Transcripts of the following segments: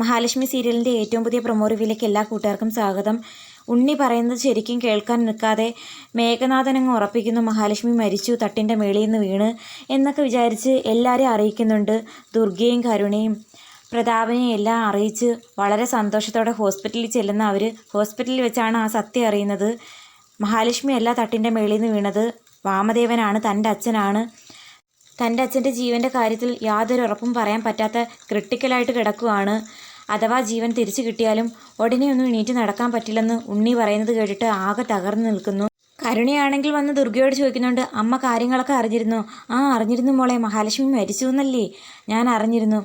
മഹാലക്ഷ്മി സീരിയലിന്റെ ഏറ്റവും പുതിയ പ്രൊമോ റിവ്യൂലേക്ക് എല്ലാ കൂട്ടുകാർക്കും സ്വാഗതം. ഉണ്ണി പറയുന്നത് ശരിക്കും കേൾക്കാൻ നിൽക്കാതെ മേഘനാഥൻ അങ്ങ് ഉറപ്പിക്കുന്നു മഹാലക്ഷ്മി മരിച്ചു തട്ടിന്റെ മേളിൽ നിന്ന് വീണ് എന്നൊക്കെ വിചാരിച്ച് എല്ലാവരെയും അറിയിക്കുന്നുണ്ട് ദുർഗയും കരുണയും. പ്രതാപനെയും എല്ലാം അറിയിച്ച് വളരെ സന്തോഷത്തോടെ ഹോസ്പിറ്റലിൽ ചെല്ലുന്ന അവർ ഹോസ്പിറ്റലിൽ വെച്ചാണ് ആ സത്യം അറിയുന്നത്. മഹാലക്ഷ്മി അല്ല തട്ടിന്റെ മേളിൽ നിന്ന് വീണത് വാമദേവനാണ് തന്റെ അച്ഛനാണ്. തന്റെ അച്ഛന്റെ ജീവന്റെ കാര്യത്തിൽ യാതൊരു ഉറപ്പും പറയാൻ പറ്റാത്ത ക്രിട്ടിക്കലായിട്ട് കിടക്കുവാണ്. അഥവാ ജീവൻ തിരിച്ചു കിട്ടിയാലും ഉടനെ ഒന്നും എണീറ്റ് നടക്കാൻ പറ്റില്ലെന്ന് ഉണ്ണി പറയുന്നത് കേട്ടിട്ട് ആകെ തകർന്നു നിൽക്കുന്നു. കരുണയാണെങ്കിൽ വന്ന് ദുർഗയോട് ചോദിക്കുന്നുണ്ട് അമ്മ കാര്യങ്ങളൊക്കെ അറിഞ്ഞിരുന്നു? ആ അറിഞ്ഞിരുന്നു മോളെ. മഹാലക്ഷ്മി മരിച്ചു എന്നല്ലേ? ഞാൻ അറിഞ്ഞിരുന്നു.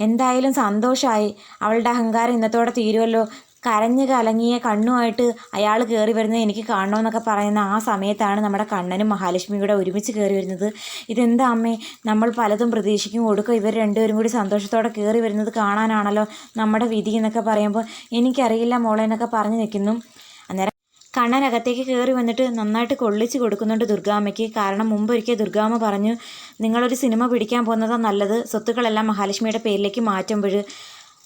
എന്തായാലും സന്തോഷമായി അവളുടെ അഹങ്കാരം ഇന്നത്തോടെ തീരുമല്ലോ കരഞ്ഞ് കലങ്ങിയ കണ്ണുമായിട്ട് അയാൾ കയറി വരുന്നത് എനിക്ക് കാണണമെന്നൊക്കെ പറയുന്ന ആ സമയത്താണ് നമ്മുടെ കണ്ണനും മഹാലക്ഷ്മിയും കൂടെ ഒരുമിച്ച് കയറി വരുന്നത്. ഇതെന്താ അമ്മേ? നമ്മൾ പലതും പ്രതീക്ഷിക്കും. കൊടുക്കും ഇവർ രണ്ടുപേരും കൂടി സന്തോഷത്തോടെ കയറി വരുന്നത് കാണാനാണല്ലോ നമ്മുടെ വിധി എന്നൊക്കെ പറയുമ്പോൾ എനിക്കറിയില്ല മോളെ എന്നൊക്കെ പറഞ്ഞു നിൽക്കുന്നു. അന്നേരം കണ്ണനകത്തേക്ക് കയറി വന്നിട്ട് നന്നായിട്ട് കൊള്ളിച്ച് കൊടുക്കുന്നുണ്ട് ദുർഗാമ്മയ്ക്ക്. കാരണം മുമ്പൊരിക്കൽ ദുർഗാമ്മ പറഞ്ഞു നിങ്ങളൊരു സിനിമ പിടിക്കാൻ പോകുന്നതാണ് നല്ലത്. സ്വത്തുക്കളെല്ലാം മഹാലക്ഷ്മിയുടെ പേരിലേക്ക് മാറ്റുമ്പോൾ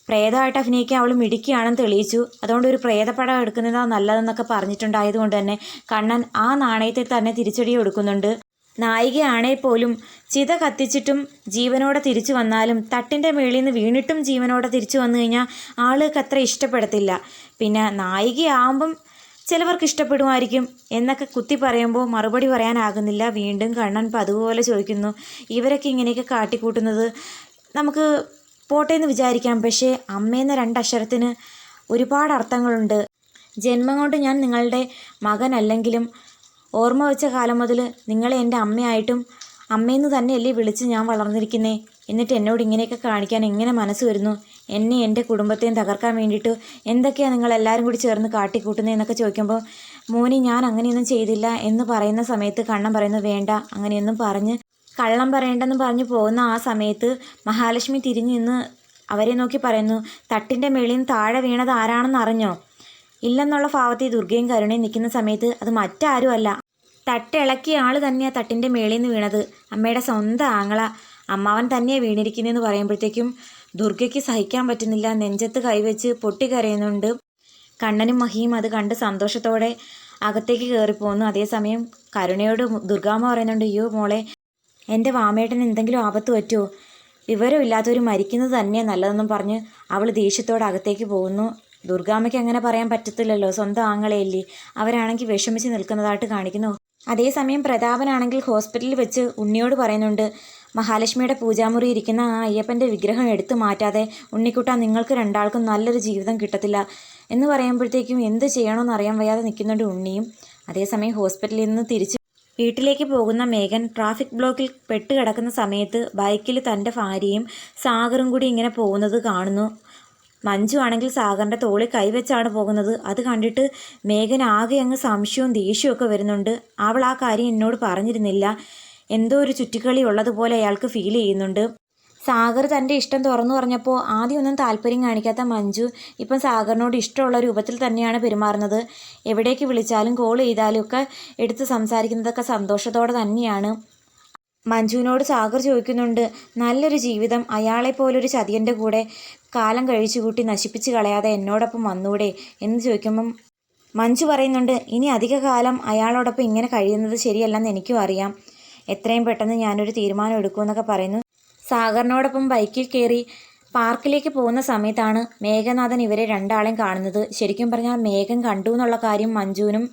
പ്രേതമായിട്ട് അഭിനയിക്കാൻ അവൾ മിടിക്കുകയാണെന്ന് തെളിയിച്ചു. അതുകൊണ്ട് ഒരു പ്രേതപ്പടം എടുക്കുന്നതാണ് നല്ലതെന്നൊക്കെ പറഞ്ഞിട്ടുണ്ടായതുകൊണ്ട് തന്നെ കണ്ണൻ ആ നാണയത്തിൽ തന്നെ തിരിച്ചടി കൊടുക്കുന്നുണ്ട്. നായികയാണേ പോലും ചിത കത്തിച്ചിട്ടും ജീവനോടെ തിരിച്ചു വന്നാലും തട്ടിന്റെ മേളിൽ നിന്ന് വീണിട്ടും ജീവനോടെ തിരിച്ചു വന്നു കഴിഞ്ഞാൽ ആൾക്ക് അത്ര ഇഷ്ടപ്പെടത്തില്ല. പിന്നെ നായികയാവുമ്പം ചിലവർക്ക് ഇഷ്ടപ്പെടുമായിരിക്കും എന്നൊക്കെ കുത്തി പറയുമ്പോൾ മറുപടി പറയാനാകുന്നില്ല. വീണ്ടും കണ്ണൻ പതുപോലെ ചോദിക്കുന്നു ഇവരൊക്കെ ഇങ്ങനെയൊക്കെ കാട്ടിക്കൂട്ടുന്നത് നമുക്ക് പോട്ടെ എന്ന് വിചാരിക്കാം. പക്ഷേ അമ്മയെന്ന രണ്ടക്ഷരത്തിന് ഒരുപാട് അർത്ഥങ്ങളുണ്ട്. ജന്മം കൊണ്ട് ഞാൻ നിങ്ങളുടെ മകനല്ലെങ്കിലും ഓർമ്മ വെച്ച കാലം മുതൽ നിങ്ങളെ എന്റെ അമ്മയായിട്ടും അമ്മയെന്ന് തന്നെയല്ലേ വിളിച്ച് ഞാൻ വളർന്നിരിക്കുന്നേ? എന്നിട്ട് എന്നോട് ഇങ്ങനെയൊക്കെ കാണിക്കാൻ എങ്ങനെ മനസ്സ് വരുന്നു? എന്നെ എന്റെ കുടുംബത്തെയും തകർക്കാൻ വേണ്ടിയിട്ട് എന്തൊക്കെയാണ് നിങ്ങൾ എല്ലാവരും കൂടി ചേർന്ന് കാട്ടിക്കൂട്ടുന്നത് എന്നൊക്കെ ചോദിക്കുമ്പോൾ മോനി ഞാൻ അങ്ങനെയൊന്നും ചെയ്തില്ല എന്ന് പറയുന്ന സമയത്ത് കണ്ണൻ പറയുന്നത് വേണ്ട അങ്ങനെയൊന്നും പറഞ്ഞ് കള്ളം പറയേണ്ടെന്ന് പറഞ്ഞു പോകുന്ന ആ സമയത്ത് മഹാലക്ഷ്മി തിരിഞ്ഞു നിന്ന് അവരെ നോക്കി പറയുന്നു തട്ടിന്റെ മേളിൽ നിന്ന് താഴെ വീണത് ആരാണെന്ന് അറിഞ്ഞോ? ഇല്ലെന്നുള്ള ഭാവത്തിൽ ദുർഗയും കരുണയും നിൽക്കുന്ന സമയത്ത് അത് മറ്റാരും അല്ല തട്ടിളക്കിയ ആൾ തന്നെയാണ് തട്ടിന്റെ മേളിൽ നിന്ന് വീണത്. അമ്മയുടെ സ്വന്തം ആങ്ങള. അമ്മാവൻ തന്നെയാണ് വീണിരിക്കുന്നതെന്ന് പറയുമ്പോഴത്തേക്കും ദുർഗയ്ക്ക് സഹിക്കാൻ പറ്റുന്നില്ല. നെഞ്ചത്ത് കൈവച്ച് പൊട്ടിക്കരയുന്നുണ്ട് കണ്ണനും മഹിയും അത് കണ്ട് സന്തോഷത്തോടെ അകത്തേക്ക് കയറിപ്പോന്നു. അതേസമയം കരുണയോട് ദുർഗാമ്മ പറയുന്നുണ്ട് അയ്യോ മോളെ എന്റെ വാമേട്ടന് എന്തെങ്കിലും ആപത്ത് പറ്റുമോ വിവരമില്ലാത്തവർ മരിക്കുന്നത് തന്നെ നല്ലതെന്നും പറഞ്ഞ് അവൾ ദേഷ്യത്തോടെ അകത്തേക്ക് പോകുന്നു. ദുർഗാമ്മയ്ക്ക് അങ്ങനെ പറയാൻ പറ്റത്തില്ലല്ലോ. സ്വന്തം ആങ്ങളെയല്ലേ. അവരാണെങ്കിൽ വിഷമിച്ച് നിൽക്കുന്നതായിട്ട് കാണിക്കുന്നു. അതേസമയം പ്രതാപനാണെങ്കിൽ ഹോസ്പിറ്റലിൽ വെച്ച് ഉണ്ണിയോട് പറയുന്നുണ്ട് മഹാലക്ഷ്മിയുടെ പൂജാമുറി ഇരിക്കുന്ന ആ അയ്യപ്പന്റെ വിഗ്രഹം എടുത്തു മാറ്റാതെ ഉണ്ണിക്കുട്ട നിങ്ങൾക്ക് രണ്ടാൾക്കും നല്ലൊരു ജീവിതം കിട്ടത്തില്ല എന്ന് പറയുമ്പോഴത്തേക്കും എന്ത് ചെയ്യണമെന്ന് അറിയാൻ വയ്യാതെ നിൽക്കുന്നുണ്ട് ഉണ്ണിയും. അതേസമയം ഹോസ്പിറ്റലിൽ നിന്ന് തിരിച്ച് വീട്ടിലേക്ക് പോകുന്ന മേഘൻ ട്രാഫിക് ബ്ലോക്കിൽ പെട്ടുകിടക്കുന്ന സമയത്ത് ബൈക്കിൽ തന്റെ ഭാര്യയും സാഗറും കൂടി ഇങ്ങനെ പോകുന്നത് കാണുന്നു. മഞ്ജു ആണെങ്കിൽ സാഗറിന്റെ തോളിൽ കൈവച്ചാണ് പോകുന്നത്. അത് കണ്ടിട്ട് മേഘൻ ആകെ അങ്ങ് സംശയവും ദേഷ്യവും ഒക്കെ വരുന്നുണ്ട്. അവൾ ആ കാര്യം എന്നോട് പറഞ്ഞിരുന്നില്ല. എന്തോ ഒരു ചുറ്റിക്കളി ഉള്ളതുപോലെ അയാൾക്ക് ഫീൽ ചെയ്യുന്നുണ്ട്. സാഗർ തന്റെ ഇഷ്ടം തുറന്നു പറഞ്ഞപ്പോൾ ആദ്യമൊന്നും താല്പര്യം കാണിക്കാത്ത മഞ്ജു ഇപ്പം സാഗറിനോട് ഇഷ്ടമുള്ള രൂപത്തിൽ തന്നെയാണ് പെരുമാറുന്നത്. എവിടേക്ക് വിളിച്ചാലും കോൾ ചെയ്താലും ഒക്കെ എടുത്ത് സംസാരിക്കുന്നതൊക്കെ സന്തോഷത്തോടെ തന്നെയാണ്. മഞ്ജുവിനോട് സാഗർ ചോദിക്കുന്നുണ്ട് നല്ലൊരു ജീവിതം അയാളെപ്പോലൊരു ചതിയന്റെ കൂടെ കാലം കഴിച്ചു കൂട്ടി നശിപ്പിച്ച് കളയാതെ എന്നോടൊപ്പം വന്നൂടെ? എന്ന് ചോദിക്കുമ്പം മഞ്ജു പറയുന്നുണ്ട് ഇനി അധിക കാലം അയാളോടൊപ്പം ഇങ്ങനെ കഴിയുന്നത് ശരിയല്ലെന്ന് എനിക്കും അറിയാം. എത്രയും പെട്ടെന്ന് ഞാനൊരു തീരുമാനം എടുക്കുമെന്നൊക്കെ പറയുന്നു. സാഗറിനോടൊപ്പം ബൈക്കിൽ കയറി പാർക്കിലേക്ക് പോകുന്ന സമയത്താണ് മേഘനാഥൻ ഇവരെ രണ്ടാളെയും കാണുന്നത്. ശരിക്കും പറഞ്ഞാൽ മേഘൻ കണ്ടു എന്നുള്ള കാര്യം മഞ്ജുവിനും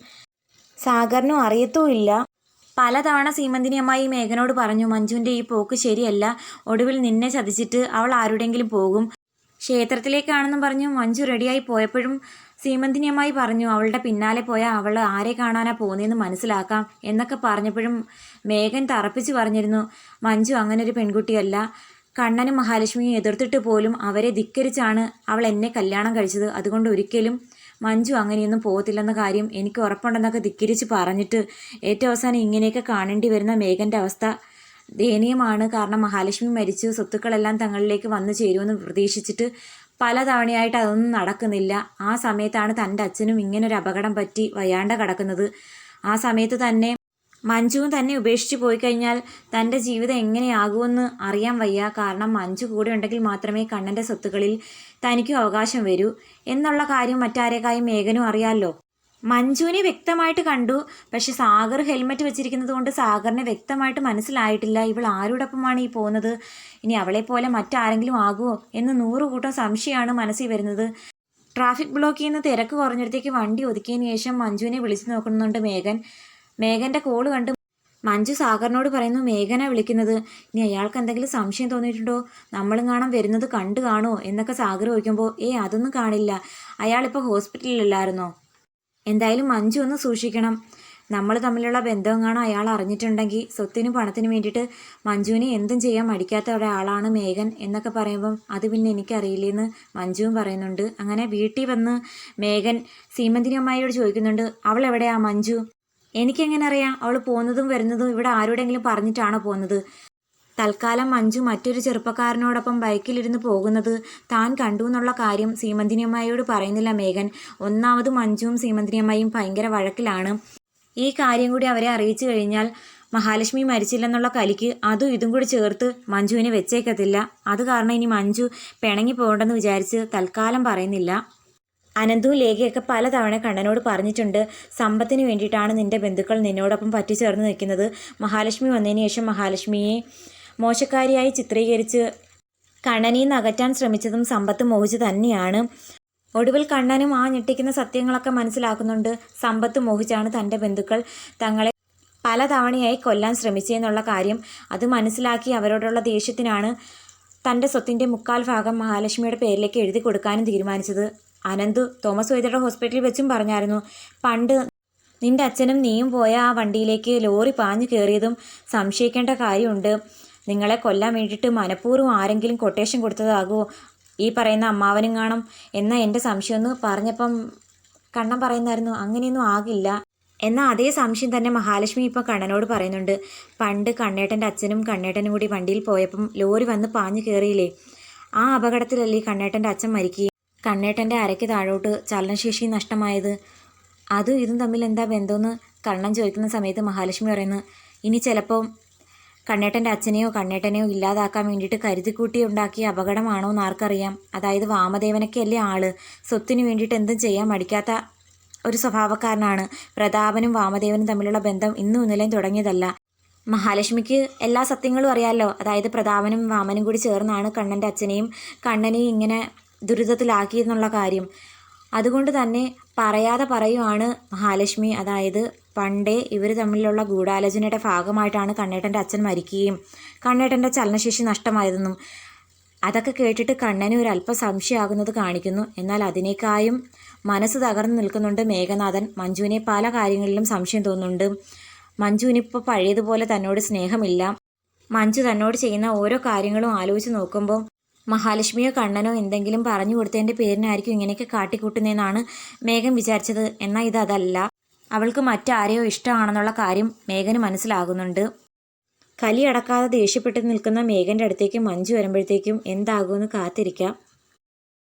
സാഗറിനും അറിയത്തുമില്ല പലതവണ സീമന്തിനി അമ്മായി മേഘനോട് പറഞ്ഞു മഞ്ജുവിന്റെ ഈ പോക്ക് ശരിയല്ല. ഒടുവിൽ നിന്നെ ചതിച്ചിട്ട് അവൾ ആരുടെങ്കിലും പോകും. ക്ഷേത്രത്തിലേക്കാണെന്നും പറഞ്ഞു മഞ്ജു റെഡിയായി പോയപ്പോഴും സീമന്തിനി അമ്മായി പറഞ്ഞു അവളുടെ പിന്നാലെ പോയാൽ അവൾ ആരെ കാണാനാ പോകുന്നതെന്ന് മനസ്സിലാക്കാം എന്നൊക്കെ പറഞ്ഞപ്പോഴും മേഘൻ തറപ്പിച്ച് പറഞ്ഞിരുന്നു മഞ്ജു അങ്ങനെ ഒരു പെൺകുട്ടിയല്ല. കണ്ണനും മഹാലക്ഷ്മിയും എതിർത്തിട്ട് പോലും അവരെ ധിക്കരിച്ചാണ് അവൾ എന്നെ കല്യാണം കഴിച്ചത്. അതുകൊണ്ട് ഒരിക്കലും മഞ്ജു അങ്ങനെയൊന്നും പോകത്തില്ലെന്ന കാര്യം എനിക്ക് ഉറപ്പുണ്ടെന്നൊക്കെ ധിക്കരിച്ച് പറഞ്ഞിട്ട് ഏറ്റവും അവസാനം ഇങ്ങനെയൊക്കെ കാണേണ്ടി വരുന്ന മേഘന്റെ അവസ്ഥ ദയനീയമാണ്. കാരണം മഹാലക്ഷ്മി മരിച്ചു സ്വത്തുക്കളെല്ലാം തങ്ങളിലേക്ക് വന്നു ചേരുമെന്ന് പ്രതീക്ഷിച്ചിട്ട് പല തവണയായിട്ട് അതൊന്നും നടക്കുന്നില്ല. ആ സമയത്താണ് തന്റെ അച്ഛനും ഇങ്ങനൊരു അപകടം പറ്റി വയ്യാണ്ട കിടക്കുന്നത്. ആ സമയത്ത് തന്നെ മഞ്ജുവും തന്നെ ഉപേക്ഷിച്ച് പോയി കഴിഞ്ഞാൽ തന്റെ ജീവിതം എങ്ങനെയാകുമെന്ന് അറിയാൻ വയ്യ. കാരണം മഞ്ജു കൂടെ ഉണ്ടെങ്കിൽ മാത്രമേ കണ്ണന്റെ സ്വത്തുക്കളിൽ തനിക്കും അവകാശം വരൂ. എന്നുള്ള കാര്യം മറ്റാരേക്കായും മേഘനും അറിയാമല്ലോ മഞ്ജുവിനെ വ്യക്തമായിട്ട് കണ്ടു. പക്ഷെ സാഗർ ഹെൽമെറ്റ് വെച്ചിരിക്കുന്നത് കൊണ്ട് സാഗറിനെ വ്യക്തമായിട്ട് മനസ്സിലായിട്ടില്ല. ഇവൾ ആരോടൊപ്പമാണ് ഈ പോകുന്നത്? ഇനി അവളെ പോലെ മറ്റാരെങ്കിലും ആകുമോ എന്ന് നൂറ് കൂട്ടം സംശയമാണ് മനസ്സിൽ വരുന്നത്. ട്രാഫിക് ബ്ലോക്ക് ചെയ്യുന്ന തിരക്ക് കുറഞ്ഞിടത്തേക്ക് വണ്ടി ഒതുക്കിയതിന് ശേഷം മഞ്ജുവിനെ വിളിച്ചു നോക്കുന്നുണ്ട് മേഘൻ. മേഘന്റെ കോൾ കണ്ട് മഞ്ജു സാഗറിനോട് പറയുന്നു മേഘന വിളിക്കുന്നത്. ഇനി അയാൾക്ക് എന്തെങ്കിലും സംശയം തോന്നിയിട്ടുണ്ടോ? നമ്മളും കാണാൻ വരുന്നത് കണ്ടു കാണുമോ എന്നൊക്കെ സാഗർ ചോദിക്കുമ്പോൾ ഏ അതൊന്നും കാണില്ല. അയാളിപ്പോൾ ഹോസ്പിറ്റലിലല്ലായിരുന്നോ എന്തായാലും മഞ്ജു ഒന്ന് സൂക്ഷിക്കണം. നമ്മൾ തമ്മിലുള്ള ബന്ധം കാണും അയാൾ അറിഞ്ഞിട്ടുണ്ടെങ്കിൽ സ്വത്തിനും പണത്തിനും വേണ്ടിയിട്ട് മഞ്ജുവിനെ എന്തും ചെയ്യാൻ മടിക്കാത്ത ഒരാളാണ് മേഘൻ എന്നൊക്കെ പറയുമ്പം അത് പിന്നെ എനിക്കറിയില്ലെന്ന് മഞ്ജുവും പറയുന്നുണ്ട്. അങ്ങനെ വീട്ടിൽ വന്ന് മേഘൻ സീമന്തിനി അമ്മായിയോട് ചോദിക്കുന്നുണ്ട് അവൾ എവിടെയാ മഞ്ജു? എനിക്കെങ്ങനെ അറിയാം അവൾ പോകുന്നതും വരുന്നതും ഇവിടെ ആരോടെങ്കിലും പറഞ്ഞിട്ടാണോ പോകുന്നത്? തൽക്കാലം മഞ്ജു മറ്റൊരു ചെറുപ്പക്കാരനോടൊപ്പം ബൈക്കിലിരുന്ന് പോകുന്നത് താൻ കണ്ടു എന്നുള്ള കാര്യം സീമന്തിനിയമ്മയോട് പറയുന്നില്ല മേഘൻ. ഒന്നാമത് മഞ്ജുവും സീമന്തിനിയമ്മയും ഭയങ്കര വഴക്കിലാണ്. ഈ കാര്യം കൂടി അവരെ അറിയിച്ചു കഴിഞ്ഞാൽ മഹാലക്ഷ്മി മരിച്ചില്ലെന്നുള്ള കലിക്ക് അതും ഇതും കൂടി ചേർത്ത് മഞ്ജുവിനെ വെച്ചേക്കത്തില്ല. അത് കാരണം ഇനി മഞ്ജു പിണങ്ങി പോകണ്ടെന്ന് വിചാരിച്ച് തൽക്കാലം പറയുന്നില്ല. അനന്തവും ലേഖയൊക്കെ പലതവണ കണ്ണനോട് പറഞ്ഞിട്ടുണ്ട്. സമ്പത്തിന് വേണ്ടിയിട്ടാണ് നിന്റെ ബന്ധുക്കൾ നിന്നോടൊപ്പം പറ്റിച്ചേർന്ന് നിൽക്കുന്നത്. മഹാലക്ഷ്മി വന്നതിന് ശേഷം മഹാലക്ഷ്മിയെ മോശക്കാരിയായി ചിത്രീകരിച്ച് കണ്ണനിൽ നിന്ന് അകറ്റാൻ ശ്രമിച്ചതും സമ്പത്ത് മോഹിച്ച് തന്നെയാണ്. ഒടുവിൽ കണ്ണനും ആ ഞെട്ടിക്കുന്ന സത്യങ്ങളൊക്കെ മനസ്സിലാക്കുന്നുണ്ട്. സമ്പത്ത് മോഹിച്ചാണ് തന്റെ ബന്ധുക്കൾ തങ്ങളെ പലതവണയായി കൊല്ലാൻ ശ്രമിച്ചതെന്നുള്ള കാര്യം അത് മനസ്സിലാക്കി അവരോടുള്ള ദേഷ്യത്തിനാണ് തന്റെ സ്വത്തിന്റെ മുക്കാൽ ഭാഗം മഹാലക്ഷ്മിയുടെ പേരിലേക്ക് എഴുതി കൊടുക്കാനും തീരുമാനിച്ചത്. അനന്തു തോമസ് വൈദ്യരുടെ ഹോസ്പിറ്റലിൽ വെച്ചും പറഞ്ഞായിരുന്നു പണ്ട് നിന്റെ അച്ഛനും നീയും പോയ ആ വണ്ടിയിലേക്ക് ലോറി പാഞ്ഞു കയറിയതും സംശയിക്കേണ്ട കാര്യമുണ്ട്. നിങ്ങളെ കൊല്ലാൻ വേണ്ടിയിട്ട് മനഃപൂർവം ആരെങ്കിലും കൊട്ടേഷൻ കൊടുത്തതാകുമോ ഈ പറയുന്ന അമ്മാവനും കാണും. എന്ന എന്റെ സംശയമെന്ന് പറഞ്ഞപ്പം കണ്ണൻ പറയുന്നായിരുന്നു അങ്ങനെയൊന്നും ആകില്ല. എന്നാൽ അതേ സംശയം തന്നെ മഹാലക്ഷ്മി ഇപ്പോൾ കണ്ണനോട് പറയുന്നുണ്ട്. പണ്ട് കണ്ണേട്ടന്റെ അച്ഛനും കണ്ണേട്ടനും കൂടി വണ്ടിയിൽ പോയപ്പം ലോറി വന്ന് പാഞ്ഞു കയറിയില്ലേ? ആ അപകടത്തിലല്ലേ കണ്ണേട്ടന്റെ അച്ഛൻ മരിക്കുകയും കണ്ണേട്ടന്റെ അരയ്ക്ക് താഴോട്ട് ചലനശേഷി നഷ്ടമായത്. അതും ഇതും തമ്മിൽ എന്താ ബന്ധമെന്ന് കണ്ണൻ ചോദിക്കുന്ന സമയത്ത് മഹാലക്ഷ്മി പറയുന്നു. ഇനി ചിലപ്പോൾ കണ്ണേട്ടന്റെ അച്ഛനെയോ കണ്ണേട്ടനെയോ ഇല്ലാതാക്കാൻ വേണ്ടിയിട്ട് കരുതിക്കൂട്ടി ഉണ്ടാക്കിയ അപകടമാണോ എന്ന് ആർക്കറിയാം. അതായത് വാമദേവനൊക്കെ അല്ലേ ആൾ. സ്വത്തിന് വേണ്ടിയിട്ട് എന്തും ചെയ്യാൻ മടിക്കാത്ത ഒരു സ്വഭാവക്കാരനാണ്. പ്രതാപനും വാമദേവനും തമ്മിലുള്ള ബന്ധം ഇന്നും ഇന്നലെയും തുടങ്ങിയതല്ല. മഹാലക്ഷ്മിക്ക് എല്ലാ സത്യങ്ങളും അറിയാമല്ലോ അതായത് പ്രതാപനും വാമനും കൂടി ചേർന്നാണ് കണ്ണന്റെ അച്ഛനെയും കണ്ണനെയും ഇങ്ങനെ ദുരിതത്തിലാക്കിയെന്നുള്ള കാര്യം. അതുകൊണ്ട് തന്നെ പറയാതെ പറയുവാണ് മഹാലക്ഷ്മി. അതായത് പണ്ടേ ഇവർ തമ്മിലുള്ള ഗൂഢാലോചനയുടെ ഭാഗമായിട്ടാണ് കണ്ണേട്ടന്റെ അച്ഛൻ മരിക്കുകയും കണ്ണേട്ടന്റെ ചലനശേഷി നഷ്ടമായതെന്നും അതൊക്കെ കേട്ടിട്ട് കണ്ണന് ഒരു അല്പം സംശയമാകുന്നത് കാണിക്കുന്നു. എന്നാൽ അതിനേക്കായും മനസ്സ് തകർന്നു നിൽക്കുന്നുണ്ട് മേഘനാഥൻ. മഞ്ജുവിനെ പല കാര്യങ്ങളിലും സംശയം തോന്നുന്നുണ്ട്. മഞ്ജുവിനിപ്പോൾ പഴയതുപോലെ തന്നോട് സ്നേഹമില്ല. മഞ്ജു തന്നോട് ചെയ്യുന്ന ഓരോ കാര്യങ്ങളും ആലോചിച്ച് നോക്കുമ്പോൾ മഹാലക്ഷ്മിയോ കണ്ണനോ എന്തെങ്കിലും പറഞ്ഞു കൊടുത്തതിന്റെ പേരിനായിരിക്കും ഇങ്ങനെയൊക്കെ കാട്ടിക്കൂട്ടുന്നതെന്നാണ് മേഘം വിചാരിച്ചത്. എന്നാൽ ഇതല്ല അവൾക്ക് മറ്റാരെയോ ഇഷ്ടമാണെന്നുള്ള കാര്യം മേഘന് മനസ്സിലാകുന്നുണ്ട്. കലി അടക്കാതെ ദേഷ്യപ്പെട്ട് നിൽക്കുന്ന മേഘന്റെ അടുത്തേക്ക് മഞ്ജു വരുമ്പോഴത്തേക്കും എന്താകുമെന്ന് കാത്തിരിക്കാം.